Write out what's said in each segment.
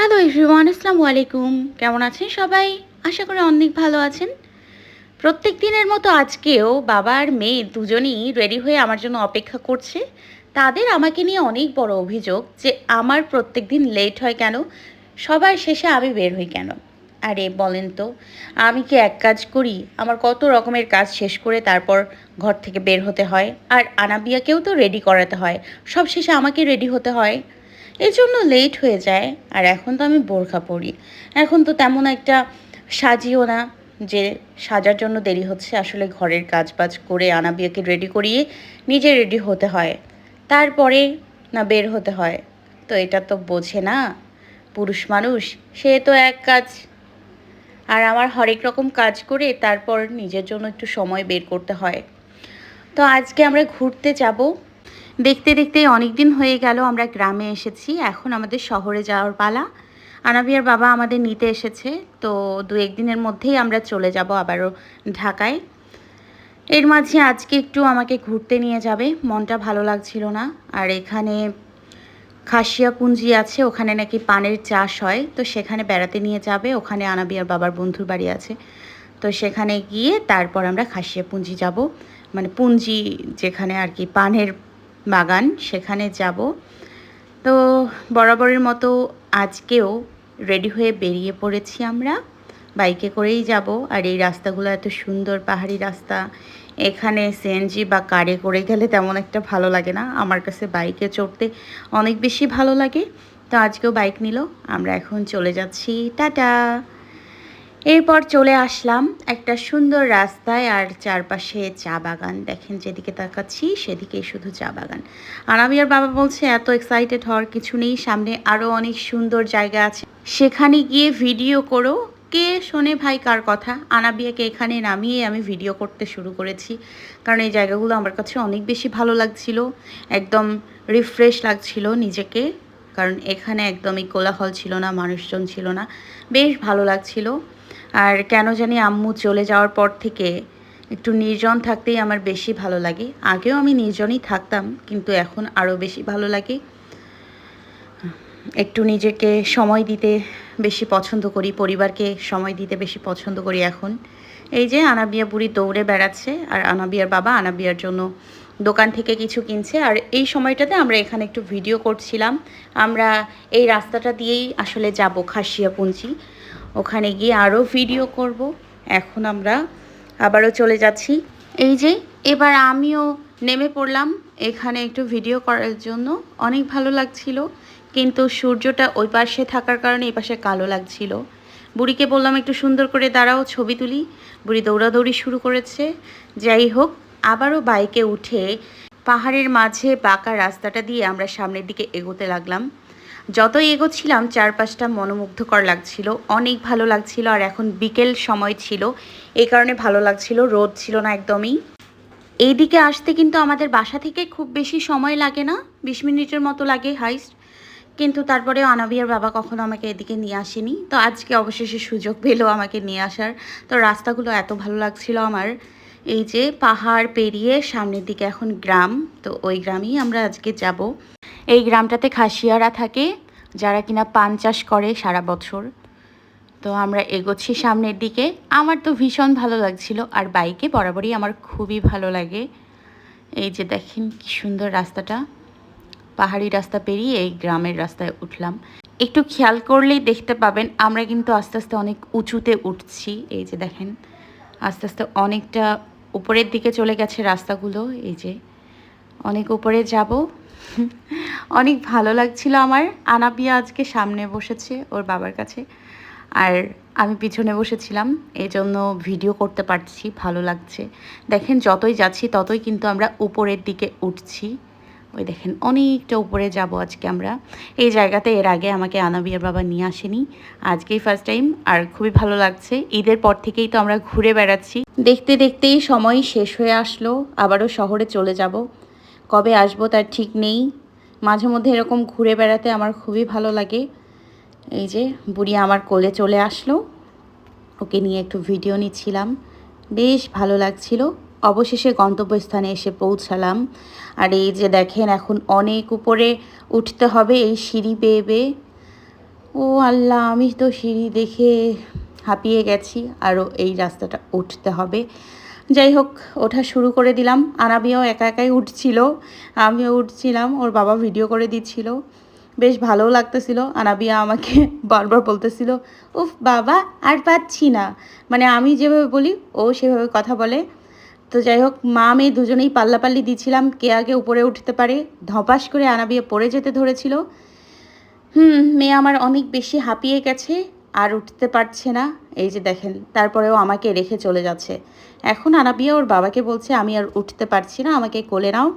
Hello everyone আসসালামু আলাইকুম কেমন আছেন সবাই? আশা করি অনেক ভালো আছেন। প্রত্যেক দিনের মতো আজকেও বাবা আর মেয়ে দুজনেই রেডি হয়ে আমার জন্য অপেক্ষা করছে। তাদের আমাকে নিয়ে অনেক বড় অভিযোগ যে আমার প্রত্যেক দিন লেট হয় কেন? সবার শেষে আমি বের হই কেন? আরে বলেন তো, আমি কি এক কাজ করি? আমার কত রকমের কাজ শেষ করে তারপর ঘর থেকে বের হতে হয়। আর আনাবিয়াকেও তো রেডি করাতে হয়। সব শেষে আমাকে রেডি হতে হয়। এই জন্য লেট হয়ে যায়। আর এখন তো আমি বোরখা পরি। এখন তো তেমন একটা সাজিও না যে সাজার জন্য দেরি হচ্ছে। আসলে ঘরের কাজ বাজ করে আনাবিয়াকে রেডি করিয়ে নিজে রেডি হতে হয়। তারপরে না বের হতে হয়। তো এটা তো বোঝে না। পুরুষ মানুষ, সে তো এক কাজ। আর আমার হরেক রকম কাজ করে তারপর নিজের জন্য একটু সময় বের করতে হয়। তো আজকে আমরা ঘুরতে যাব। দেখতে দেখতে অনেক দিন হয়ে গেল, আমরা গ্রামে এসেছি। এখন আমাদের শহরে যাওয়ার পালা। আনাবিয়ার বাবা আমাদের নিতে এসেছে, তো দু একদিনের মধ্যেই আমরা চলে যাব আবারও ঢাকায়। এর মাঝে আজকে একটু আমাকে ঘুরতে নিয়ে যাবে, মনটা ভালো লাগছিল না। আর এখানে খাসিয়া পুঞ্জি আছে, ওখানে নাকি পানের চাষ হয়, তো সেখানে বেড়াতে নিয়ে যাবে। ওখানে আনাবিয়ার বাবার বন্ধুর বাড়ি আছে। তো সেখানে গিয়ে তারপর আমরা খাসিয়া পুঞ্জি যাব। মানে পুঞ্জি যেখানে আর কি পানের বাগান, সেখানে যাব। তো বরাবরের মতো আজকেও রেডি হয়ে বেরিয়ে পড়েছি আমরা। বাইকে করেই যাব। আর এই রাস্তাগুলো এত সুন্দর পাহাড়ি রাস্তা। এখানে সিএনজি বা কারে করে গেলে তেমন একটা ভালো লাগে না। আমার কাছে বাইকে চড়তে অনেক বেশি ভালো লাগে। তো আজকেও বাইক নিল। আমরা এখন চলে যাচ্ছি। টাটা! এরপর চলে আসলাম একটা সুন্দর রাস্তায় আর চারপাশে চা বাগান। দেখেন যেদিকে তাকাচ্ছি সেদিকেই শুধু চা বাগান। আনাবিয়ার বাবা বলছে, এত এক্সাইটেড হওয়ার কিছু নেই, সামনে আরও অনেক সুন্দর জায়গা আছে। সেখানে গিয়ে ভিডিও করো, কে শোনে ভাই কার কথা? আনাবিয়াকে এখানে নামিয়ে আমি ভিডিও করতে শুরু করেছি। কারণ এই জায়গাগুলো আমার কাছে অনেক বেশি ভালো লাগছিল, একদম রিফ্রেশ লাগছিল নিজেকে। কারণ এখানে একদমই কোলাহল ছিল না, মানুষজন ছিল না। বেশ ভালো লাগছিল। আর কেন জানি আম্মু চলে যাওয়ার পর থেকে একটু নির্জন থাকতেই আমার বেশি ভালো লাগে। আগেও আমি নির্জনই থাকতাম, কিন্তু এখন আরও বেশি ভালো লাগে। একটু নিজেকে সময় দিতে বেশি পছন্দ করি, পরিবারকে সময় দিতে বেশি পছন্দ করি এখন। এই যে আনাবিয়া বুড়ি দৌড়ে বেড়াচ্ছে, আর আনাবিয়ার বাবা আনাবিয়ার জন্য দোকান থেকে কিছু কিনছে। আর এই সময়টাতে আমরা এখানে একটু ভিডিও করছিলাম। আমরা এই রাস্তাটা দিয়েই আসলে যাব, খাসিয়াপুঞ্জি। ওখানে গিয়ে আরও ভিডিও করব। এখন আমরা আবারও চলে যাচ্ছি। এই যে, এবার আমিও নেমে পড়লাম এখানে একটু ভিডিও করার জন্য। অনেক ভালো লাগছিল, কিন্তু সূর্যটা ওই পাশে থাকার কারণে এই পাশে কালো লাগছিল। বুড়িকে বললাম, একটু সুন্দর করে দাঁড়াও, ছবি তুলি। বুড়ি দৌড়াদৌড়ি শুরু করেছে। যাই হোক, আবারও বাইকে উঠে পাহাড়ের মাঝে বাঁকা রাস্তাটা দিয়ে আমরা সামনের দিকে এগোতে লাগলাম। যতই এগোচ্ছিলাম, চারপাশটা মনোমুগ্ধকর লাগছিল। অনেক ভালো লাগছিল আর এখন বিকেল সময় ছিল। এই কারণে ভালো লাগছিল, রোদ ছিল না একদমই। এইদিকে আসতে কিন্তু আমাদের বাসা থেকে খুব বেশি সময় লাগে না, বিশ মিনিটের মতো লাগে হাইস্ট। কিন্তু তারপরে আনাবিয়ার বাবা কখনো আমাকে এদিকে নিয়ে আসেনি। তো আজকে অবশেষে সুযোগ পেল আমাকে নিয়ে আসার। তো রাস্তাগুলো এত ভালো লাগছিল আমার। এই যে পাহাড় পেরিয়ে সামনের দিকে এখন গ্রাম, তো ওই গ্রামেই আমরা আজকে যাব। এই গ্রামটাতে খাসিয়ারা থাকে, যারা কিনা পান চাষ করে সারা বছর। তো আমরা এগোচ্ছি সামনের দিকে। আমার তো ভীষণ ভালো লাগছিল, আর বাইকে বরাবরই আমার খুবই ভালো লাগে। এই যে দেখেন কি সুন্দর রাস্তাটা। পাহাড়ি রাস্তা পেরিয়ে এই গ্রামের রাস্তায় উঠলাম। একটু খেয়াল করলেই দেখতে পাবেন, আমরা কিন্তু আস্তে আস্তে অনেক উঁচুতে উঠছি। এই যে দেখেন, আস্তে আস্তে অনেকটা উপরের দিকে চলে গেছে রাস্তাগুলো, এই যে। অনেক উপরে যাব। অনেক ভালো লাগছিল আমার। আনাবিয়া আজকে সামনে বসেছে ওর বাবার কাছে। আর আমি পিছনে বসেছিলাম এই জন্য ভিডিও করতে পারছি, ভালো লাগছে। দেখেন যতই যাচ্ছি, ততই কিন্তু আমরা উপরের দিকে উঠছি। ওই দেখেন, অনেকটা উপরে যাব আজকে আমরা। এই জায়গাতে এর আগে আমাকে আনাবিয়ার বাবা নিয়ে আসেনি। আজকেই ফার্স্ট টাইম আর খুবই ভালো লাগছে। ঈদের পর থেকেই তো আমরা ঘুরে বেড়াচ্ছি। দেখতে দেখতেই সময় শেষ হয়ে আসলো, আবারও শহরে চলে যাব। কবে আসব তার ঠিক নেই। মাঝে মধ্যে এরকম ঘুরে বেড়াতে আমার খুবই ভালো লাগে। এই যে, বুড়ি আমার কোলে চলে আসলো। ওকে নিয়ে একটু ভিডিও নিচ্ছিলাম। বেশ ভালো লাগছিল। অবশেষে গন্তব্যস্থানে এসে পৌঁছালাম। আর এই যে দেখেন, এখন অনেক উপরে উঠতে হবে এই সিঁড়ি বেয়ে বেয়ে। ও আল্লাহ, আমি তো সিঁড়ি দেখে হাঁপিয়ে গেছি, আরও এই রাস্তাটা উঠতে হবে। যাই হোক, ওঠা শুরু করে দিলাম। আনাবিয়াও একা একাই উঠছিল, আমিও উঠছিলাম, ওর বাবা ভিডিও করে দিচ্ছিল। বেশ ভালোও লাগতেছিল, আনাবিয়া আমাকে বারবার বলতেছিল, উফ বাবা, আর পাচ্ছি না। মানে আমি যেভাবে বলি, ও সেভাবে কথা বলে। তো যাই হোক মা, মেয়ে দুজনেই পাল্লাপাল্লি দিচ্ছিলাম কে আগে উপরে উঠতে পারে। ধপাস করে আনাবিয়া পড়ে যেতে ধরেছিল। হুম, মেয়ে আমার অনেক বেশি হাঁপিয়ে গেছে, আর উঠতে পারছে না। এই যে দেখেন, তারপরেও আমাকে রেখে চলে যাচ্ছে। এখন আনাবিয়া ওর বাবাকে বলছে, আমি আর উঠতে পারছি না, আমাকে কোলে নাও।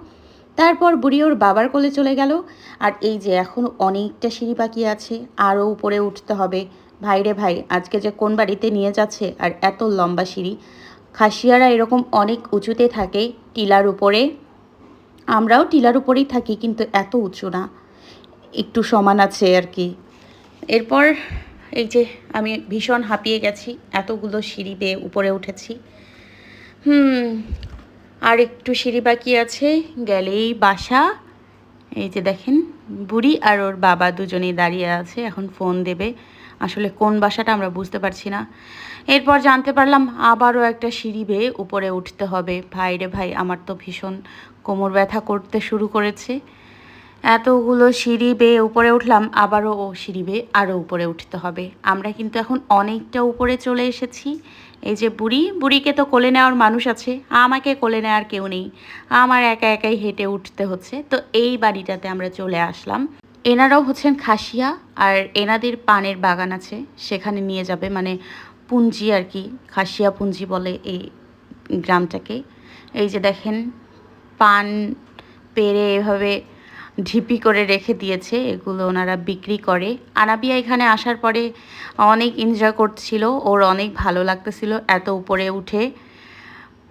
তারপর বুড়ি ওর বাবার কোলে চলে গেল। আর এই যে এখন অনেকটা সিঁড়ি বাকি আছে, আরও উপরে উঠতে হবে। ভাইরে ভাই, আজকে যে কোন বাড়িতে নিয়ে যাচ্ছে, আর এত লম্বা সিঁড়ি। খাসিয়ারা এরকম অনেক উঁচুতে থাকে টিলার উপরে। আমরাও টিলার উপরেই থাকি, কিন্তু এত উঁচু না। একটু সমান আছে আর কি। এরপর এই যে আমি ভীষণ হাঁপিয়ে গেছি, এতগুলো সিঁড়ি বেয়ে উপরে উঠেছি। হুম, আর একটু সিঁড়ি বাকি আছে, গেলেই বাসা। এই যে দেখেন, বুড়ি আর ওর বাবা দুজনেই দাঁড়িয়ে আছে, এখন ফোন দেবে। আসলে কোন বাসাটা আমরা বুঝতে পারছি না। এরপর জানতে পারলাম আবারও একটা সিঁড়ি বেয়ে উপরে উঠতে হবে। ভাই রে ভাই, আমার তো ভীষণ কোমর ব্যথা করতে শুরু করেছে। এতগুলো সিঁড়ি বেয়ে উপরে উঠলাম, আবারও ও সিঁড়ি বেয়ে আরও উপরে উঠতে হবে। আমরা কিন্তু এখন অনেকটা উপরে চলে এসেছি। এই যে বুড়ি, বুড়িকে তো কোলে নেওয়ার মানুষ আছে, আমাকে কোলে নেওয়ার কেউ নেই। আমার একা একাই হেঁটে উঠতে হচ্ছে। তো এই বাড়িটাতে আমরা চলে আসলাম। এনারাও হচ্ছেন খাসিয়া আর এনাদের পানের বাগান আছে, সেখানে নিয়ে যাবে মানে পুঞ্জি আর কি, খাসিয়া পুঞ্জি বলে এই গ্রামটাকে। এই যে দেখেন, পান পেরে এভাবে ঢিপি করে রেখে দিয়েছে, এগুলো ওনারা বিক্রি করে। আনাবিয়া এখানে আসার পরে অনেক এনজয় করছিল, ওর অনেক ভালো লাগতেছিল, এত উপরে উঠে।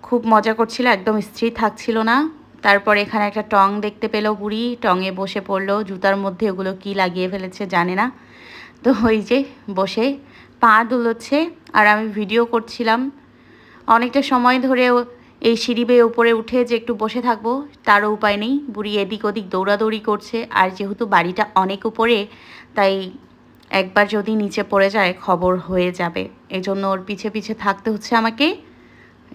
খুব মজা করছিল, একদম স্থির থাকছিল না। তারপর এখানে একটা টং দেখতে পেল বুড়ি, টঙে বসে পড়ল, জুতার মধ্যে ওগুলো কি লাগিয়ে ফেলেছে জানে না। তো ওই যে বসে পা দুলোচ্ছে আর আমি ভিডিও করছিলাম। অনেকটা সময় ধরেও এই সিঁড়ি বেয়ে উপরে উঠে যে একটু বসে থাকব, তারও উপায় নেই। বুড়ি এদিক ওদিক দৌড়াদৌড়ি করছে। আর যেহেতু বাড়িটা অনেক উপরে, তাই একবার যদি নিচে পড়ে যায় খবর হয়ে যাবে। এই জন্য ওর পিছে পিছে থাকতে হচ্ছে আমাকে।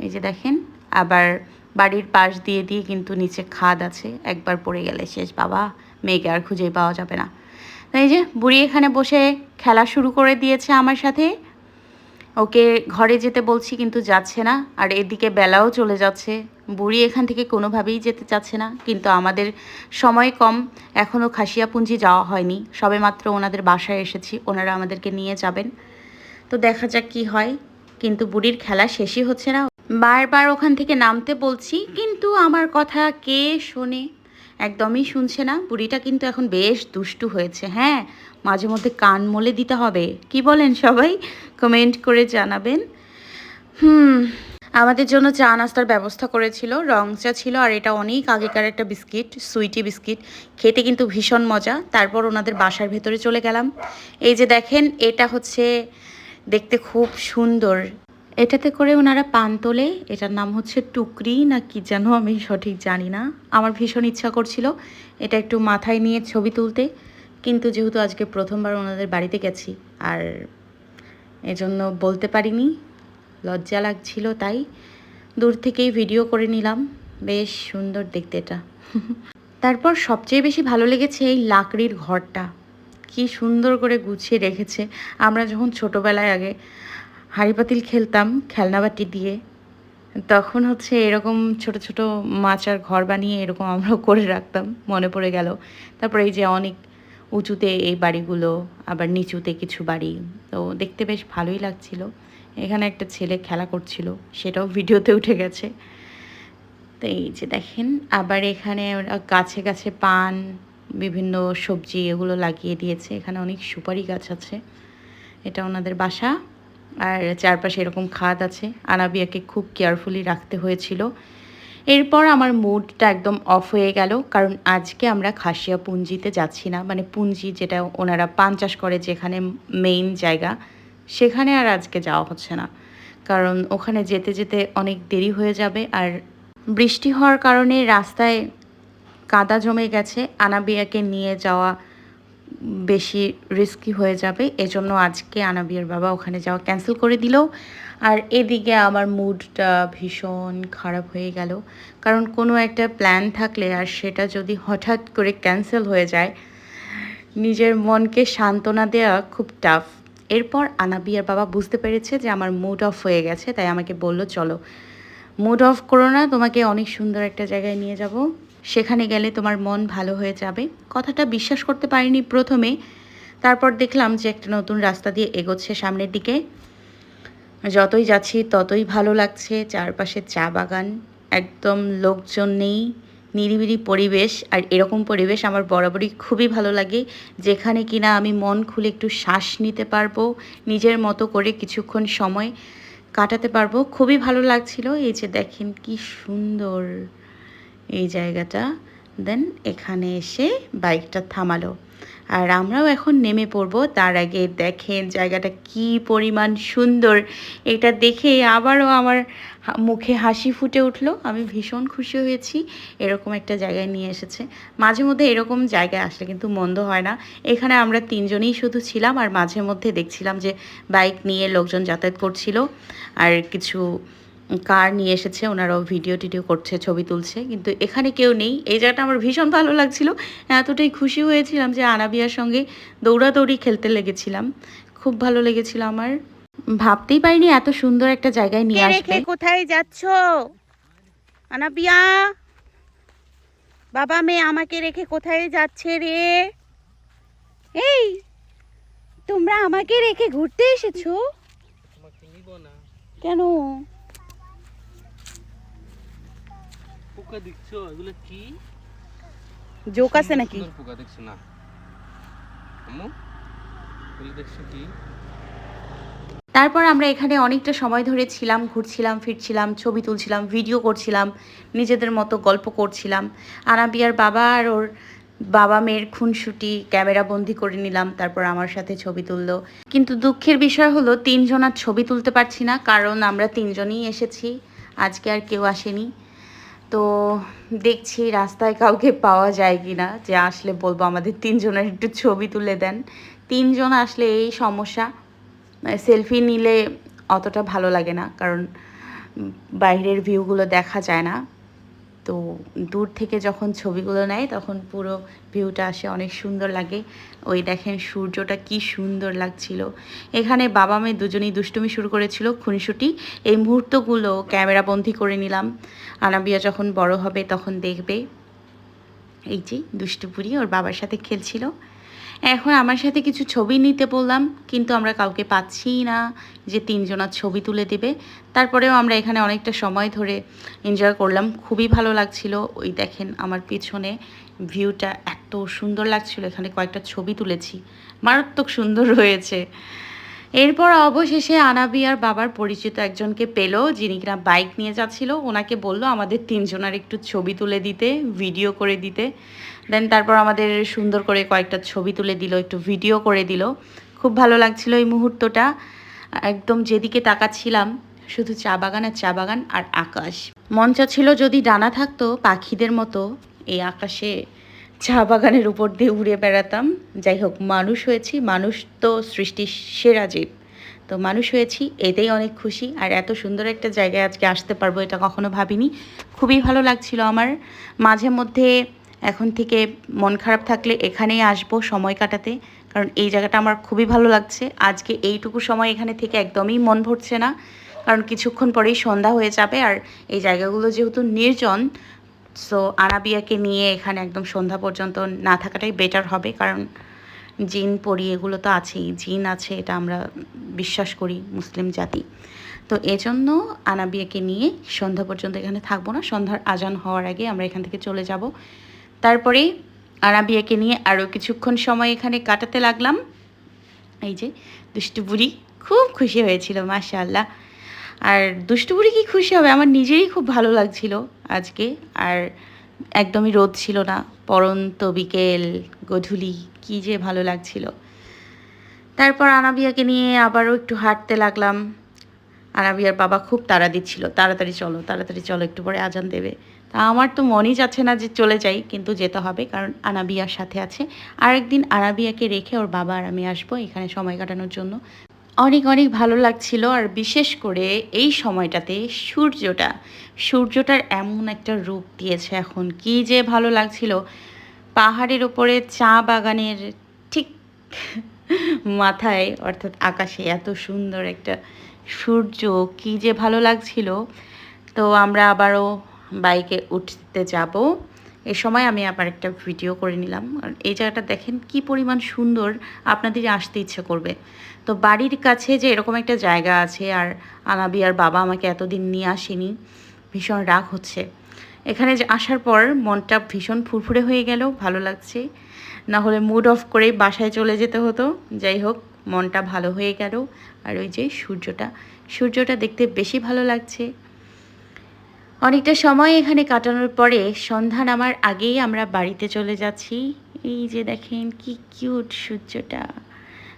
এই যে দেখেন, আবার বাড়ির পাশ দিয়ে দিয়ে কিন্তু নিচে খাদ আছে, একবার পড়ে গেলে শেষ। বাবা, মেয়েকে আর খুঁজেই পাওয়া যাবে না। এই যে বুড়ি এখানে বসে খেলা শুরু করে দিয়েছে আমার সাথে। ওকে ঘরে যেতে বলছি কিন্তু যাচ্ছে না, আর এদিকে বেলাও চলে যাচ্ছে। বুড়ি এখান থেকে কোনোভাবেই যেতে চাচ্ছে না, কিন্তু আমাদের সময় কম। এখনও খাসিয়াপুঞ্জি যাওয়া হয়নি। সবে মাত্র ওনাদের বাসায় এসেছি, ওনারা আমাদেরকে নিয়ে যাবেন। তো দেখা যাক কি হয়, কিন্তু বুড়ির খেলা শেষই হচ্ছে না। বারবার ওখান থেকে নামতে বলছি, কিন্তু আমার কথা কে শোনে? একদমই শুনছে না। বুড়িটা কিন্তু এখন বেশ দুষ্টু হয়েছে হ্যাঁ? মাঝে মধ্যে কান মলে দিতে হবে। কি বলেন সবাই? কমেন্ট করে জানাবেন। হুম, আমাদের জন্য চা নাস্তার ব্যবস্থা করেছিল। রং চা ছিল, আর এটা অনেক আগেকার একটা বিস্কিট, সুইটি বিস্কিট। খেতে কিন্তু ভীষণ মজা। তারপর ওনাদের বাসার ভেতরে চলে গেলাম। এই যে দেখেন, এটা হচ্ছে দেখতে খুব সুন্দর। এটাতে করে ওনারা পান তোলে। এটার নাম হচ্ছে টুকরি না কি যেন আমি সঠিক জানি না। আমার ভীষণ ইচ্ছা করছিল এটা একটু মাথায় নিয়ে ছবি তুলতে। কিন্তু যেহেতু আজকে প্রথমবার ওনাদের বাড়িতে গেছি আর এজন্য বলতে পারিনি, লজ্জা লাগছিল তাই দূর থেকেই ভিডিও করে নিলাম। বেশ সুন্দর দেখতে এটা। তারপর সবচেয়ে বেশি ভালো লেগেছে এই লাকড়ির ঘরটা। কি সুন্দর করে গুছিয়ে রেখেছে। আমরা যখন ছোটোবেলায় আগে হাঁড়ি পাতিল খেলতাম খেলনাবাটি দিয়ে। তখন হচ্ছে এরকম ছোট ছোট মাচার ঘর বানিয়ে এরকম আমরাও করে রাখতাম, মনে পড়ে গেল। তারপরে এই যে অনেক উঁচুতে এই বাড়িগুলো, আবার নিচুতে কিছু বাড়ি, তো দেখতে বেশ ভালোই লাগছিল। এখানে একটা ছেলে খেলা করছিল, সেটাও ভিডিওতে উঠে গেছে। তো এই যে দেখেন, আবার এখানে গাছে গাছে পান, বিভিন্ন সবজি এগুলো লাগিয়ে দিয়েছে। এখানে অনেক সুপারি গাছ আছে। এটা ওনাদের বাসা। আর চারপাশে এরকম খাদ আছে। আনাবিয়াকে খুব কেয়ারফুলি রাখতে হয়েছিল। এরপর আমার মুডটা একদম অফ হয়ে গেল, কারণ আজকে আমরা খাসিয়া পুঞ্জিতে যাচ্ছি না। মানে পুঞ্জি যেটা ওনারা পান চাষ করে যেখানে মেইন জায়গা, সেখানে আর আজকে যাওয়া হচ্ছে না। কারণ ওখানে যেতে যেতে অনেক দেরি হয়ে যাবে আর বৃষ্টি হওয়ার কারণে রাস্তায় কাদা জমে গেছে। আনাবিয়াকে নিয়ে যাওয়া বেশি রিস্কি হয়ে যাবে। এজন্য আজকে আনাবিয়ার বাবা ওখানে যাওয়া ক্যান্সেল করে দিল। আর এদিকে আমার মুডটা ভীষণ খারাপ হয়ে গেল। কারণ কোনো একটা প্ল্যান থাকলে আর সেটা যদি হঠাৎ করে ক্যান্সেল হয়ে যায়, নিজের মনকে সান্ত্বনা দেওয়া খুব টাফ এরপর আনাবিয়ার বাবা বুঝতে পেরেছে যে আমার মুড অফ হয়ে গেছে, তাই আমাকে বলল, চলো মুড অফ করো না, তোমাকে অনেক সুন্দর একটা জায়গায় নিয়ে যাব। সেখানে গেলে তোমার মন ভালো হয়ে যাবে। কথাটা বিশ্বাস করতে পারিনি প্রথমে। তারপর দেখলাম যে একটা নতুন রাস্তা দিয়ে এগোচ্ছে সামনের দিকে। যতই যাচ্ছি ততই ভালো লাগছে, চারপাশে চা বাগান, একদম লোকজন নেই, নিরিবিলি পরিবেশ, আর এরকম পরিবেশ আমার বরাবরই খুবই ভালো লাগে, যেখানে কিনা আমি মন খুলে একটু শ্বাস নিতে পারব, নিজের মতো করে কিছুক্ষণ সময় কাটাতে পারব। খুবই ভালো লাগছিল, এই যে দেখেন কি সুন্দর এই জায়গাটা। দেন এখানে এসে বাইকটা থামালো। আর আমরাও এখন নেমে পড়ব। তার আগে দেখেন জায়গাটা কি পরিমাণ সুন্দর। এটা দেখে আবারও আমার মুখে হাসি ফুটে উঠল। আমি ভীষণ খুশি হয়েছি। এরকম একটা জায়গায় নিয়ে এসেছে। মাঝে মধ্যে এরকম জায়গায় আসলে কিন্তু মন্দ হয় না। এখানে আমরা তিনজনেই শুধু ছিলাম আর মাঝে মধ্যে দেখছিলাম যে বাইক নিয়ে লোকজন যাতায়াত করছিল। আর কিছু কার নিয়ে এসেছে ওনারাও ভিডিও টিডিও করছে ছবি তুলছে কিন্তু এখানে কেউ নেই। এই জায়গাটা আমার ভীষণ ভালো লাগছিল। এতটাই খুশি হয়েছিলাম যে আনাবিয়ার সঙ্গে দৌড়াদৌড়ি খেলতে লেগেছিলাম। খুব ভালো লেগেছিল আমার। ভাবতেই পারিনি এত সুন্দর একটা জায়গায় নিয়ে আসবে। কোথায় যাচ্ছ? আনাবিয়া? বাবা মেয়ে আমাকে রেখে কোথায় যাচ্ছে রে? এই তোমরা আমাকে রেখে ঘুরতে এসেছ? কেন? পোকা দেখছ? এগুলো কি? জোক আছে নাকি? পোকা দেখছ না? আম্মু এগুলো দেখছ কি? তারপর আমরা এখানে অনেকটা সময় ধরে ছিলাম ঘুরছিলাম ফিরছিলাম ছবি তুলছিলাম ভিডিও করছিলাম নিজেদের মতো গল্প করছিলাম। আনাবিয়ার বাবা আর ওর বাবা মেয়ের খুনসুটি ক্যামেরা বন্দি করে নিলাম তারপর আমার সাথে ছবি তুললো। কিন্তু দুঃখের বিষয় হলো তিনজন আর ছবি তুলতে পারছি না কারণ আমরা তিনজনই এসেছি। আজকে আর কেউ আসেনি। তো দেখছি রাস্তায় কাউকে পাওয়া যায় কি না যে আসলে বলব আমাদের তিনজনের একটু ছবি তুলে দেন। তিনজন আসলে এই সমস্যা সেলফি নিলে অতটা ভালো লাগে না, কারণ বাইরের ভিউগুলো দেখা যায় না। তো দূর থেকে যখন ছবিগুলো নেয়, তখন পুরো ভিউটা আসে অনেক সুন্দর লাগে। ওই দেখেন সূর্যটা কি সুন্দর লাগছিল। এখানে বাবা মেয়ে দুজনেই দুষ্টুমি শুরু করেছিল খুনসুটি। এই মুহূর্তগুলো ক্যামেরা বন্দি করে নিলাম। আনাবিয়া যখন বড় হবে তখন দেখবে। এই যে দুষ্টুপুরি ওর বাবার সাথে খেলছিল। এখন আমার সাথে কিছু ছবি নিতে বললাম, কিন্তু আমরা কাউকে পাচ্ছি না যে তিনজনার ছবি তুলে দেবে। তারপরেও আমরা এখানে অনেকটা সময় ধরে এনজয় করলাম। খুবই ভালো লাগছিল। ওই দেখেন আমার পিছনে ভিউটা এত সুন্দর লাগছিল। এখানে কয়েকটা ছবি তুলেছি। মারাত্মক সুন্দর হয়েছে। এরপর অবশেষে আনাবিয়ার বাবার পরিচিত একজনকে পেল, যিনি কিনা বাইক নিয়ে যাচ্ছিল। ওনাকে বলল, আমাদের তিনজনের একটু ছবি তুলে দিতে ভিডিও করে দিতে। দেন তারপর আমাদের সুন্দর করে কয়েকটা ছবি তুলে দিল, একটু ভিডিও করে দিল। খুব ভালো লাগছিল এই মুহূর্তটা। একদম যেদিকে তাকাচ্ছিলাম, শুধু চা বাগান আর চা বাগান আর আকাশ। মন ছিল যদি ডানা থাকতো পাখিদের মতো, এই আকাশে চা বাগানের উপর দিয়ে উড়ে বেড়াতাম। যাই হোক, মানুষ হয়েছি, মানুষ তো সৃষ্টির সেরা জীব। তো মানুষ হয়েছি, এতেই অনেক খুশি। আর এত সুন্দর একটা জায়গায় আজকে আসতে পারব এটা কখনো ভাবিনি। খুবই ভালো লাগছিল আমার। মাঝে মধ্যে এখন থেকে মন খারাপ থাকলে এখানেই আসব সময় কাটাতে, কারণ এই জায়গাটা আমার খুবই ভালো লাগছে। আজকে এইটুকু সময় এখানে থেকে একদমই মন ভরছে না, কারণ কিছুক্ষণ পরেই সন্ধ্যা হয়ে যাবে আর এই জায়গাগুলো যেহেতু নির্জন সো আরাবিয়াকে নিয়ে এখানে একদম সন্ধ্যা পর্যন্ত না থাকাটাই বেটার হবে, কারণ জিন, পরি এগুলো তো আছেই, জিন আছে এটা আমরা বিশ্বাস করি, মুসলিম জাতি। তো এজন্য আনাবিয়াকে নিয়ে সন্ধ্যা পর্যন্ত এখানে থাকব না, সন্ধ্যার আজান হওয়ার আগে আমরা এখান থেকে চলে যাব। তারপরে আনাবিয়াকে নিয়ে আরও কিছুক্ষণ সময় এখানে কাটাতে লাগলাম। এই যে, দুষ্টু বুড়ি খুব খুশি হয়েছিল, মাশাআল্লাহ। আর দুষ্টু বুড়ি কি খুশি হবে? আমার নিজেরই খুব ভালো লাগছিল আজকে। আর একদমই রোদ ছিল না। পরন্ত বিকেল, গধূলি, কি যে ভালো লাগছিল। তারপর আনাবিয়াকে নিয়ে আবারও একটু হাঁটতে লাগলাম। আনাবিয়ার বাবা খুব তাড়া দিচ্ছিল তাড়াতাড়ি চলো তাড়াতাড়ি চলো, একটু পরে আজান দেবে। তা আমার তো মনই যাচ্ছে না যে চলে যাই, কিন্তু যেতে হবে, কারণ আনাবিয়ার সাথে আছে। আরেকদিন আনাবিয়াকে রেখে ওর বাবা আর আমি আসব এখানে সময় কাটানোর জন্য। অনেক অনেক ভালো লাগছিল, আর বিশেষ করে এই সময়টাতে সূর্যটা, সূর্যটার এমন একটা রূপ দিয়েছে এখন, কি যে ভালো লাগছিল। পাহাড়ের ওপরে চা বাগানের ঠিক মাথায়, অর্থাৎ আকাশে এত সুন্দর একটা সূর্য, কি যে ভালো লাগছিল। তো আমরা আবারও বাইকে উঠতে যাব। এ সময় আমি আবার একটা ভিডিও করে নিলাম। আর এই জায়গাটা দেখেন কি পরিমাণ সুন্দর। আপনাদের আসতে ইচ্ছে করবে। তো বাড়ির কাছে যে এরকম একটা জায়গা আছে, আর আনাবি আর বাবা আমাকে এতদিন নিয়ে আসেনি, ভীষণ রাগ হচ্ছে। এখানে যে আসার পর মনটা ভীষণ ফুরফুরে হয়ে গেল, ভালো লাগছে। না হলে মুড অফ করে বাসায় চলে যেতে হতো। যাই হোক, মনটা ভালো হয়ে গেল। আর ওই যে সূর্যটা সূর্যটা দেখতে বেশি ভালো লাগছে। অনেকটা সময় এখানে কাটানোর পরে সন্ধ্যা নামার আগেই আমরা বাড়িতে চলে যাচ্ছি। এই যে দেখেন কি কিউট সূর্যটা।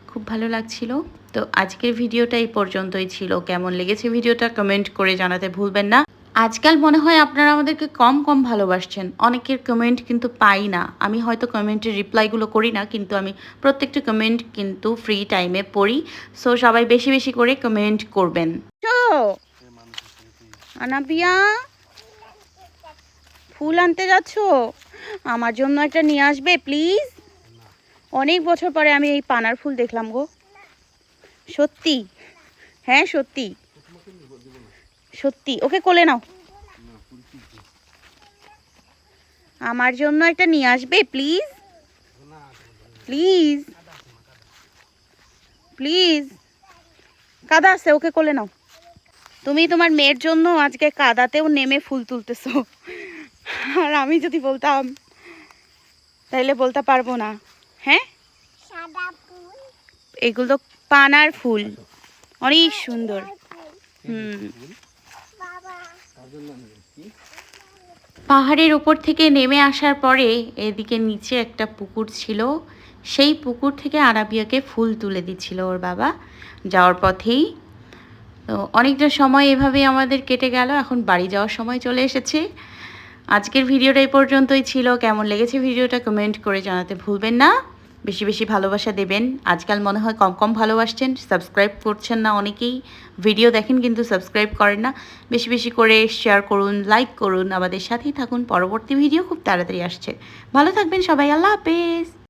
খুব ভালো লাগছিল। তো আজকের ভিডিওটা এই পর্যন্তই ছিল। কেমন লেগেছে ভিডিওটা কমেন্ট করে জানাতে ভুলবেন না। আজকাল মনে হয় আপনারা আমাদেরকে কম কম ভালোবাসছেন। অনেকের কমেন্ট কিন্তু পাই না। আমি হয়তো কমেন্টের রিপ্লাইগুলো করি না, কিন্তু আমি প্রত্যেকটা কমেন্ট কিন্তু ফ্রি টাইমে পড়ি। সো সবাই বেশি বেশি করে কমেন্ট করবেন। তো আনাবিয়া, ফুল আনতে যাচ্ছ? আমার জন্য একটা নিয়ে আসবে, প্লিজ? অনেক বছর পরে আমি এই পানার ফুল দেখলাম গো। সত্যি? হ্যাঁ সত্যি। সত্যি। ওকে কোলে নাও। আমার জন্য একটা নিয়ে আসবে, প্লিজ? প্লিজ? প্লিজ? কাদা আছে, ওকে কোলে নাও। তুমি তোমার মেয়ের জন্য আজকে কাদাতেও নেমে ফুল তুলতেছো। আর আমি যদি বলতাম তাইলে বলতে পারব না। হ্যাঁ? এগুলো পানার ফুল। অনেক সুন্দর। হুম। পাহাড়ের উপর থেকে নেমে আসার পরে এদিকে নিচে একটা পুকুর ছিল। সেই পুকুর থেকে আরাবিয়াকে ফুল তুলে দিচ্ছিল ওর বাবা। যাওয়ার পথেই তো অনেকটা সময় এভাবেই আমাদের কেটে গেল, এখন বাড়ি যাওয়ার সময় চলে এসেছে। আজকের ভিডিওটা এই পর্যন্তই ছিল। কেমন লেগেছে ভিডিওটা কমেন্ট করে জানাতে ভুলবেন না। বেশি বেশি ভালোবাসা দেবেন। আজকাল মনে হয় কম কম ভালোবাসছেন, সাবস্ক্রাইব করছেন না অনেকেই। ভিডিও দেখেন কিন্তু সাবস্ক্রাইব করেন না। বেশি বেশি করে শেয়ার করুন লাইক করুন। আমাদের সাথেই থাকুন। পরবর্তী ভিডিও খুব তাড়াতাড়ি আসছে। ভালো থাকবেন সবাই। আল্লাহ হাফেজ।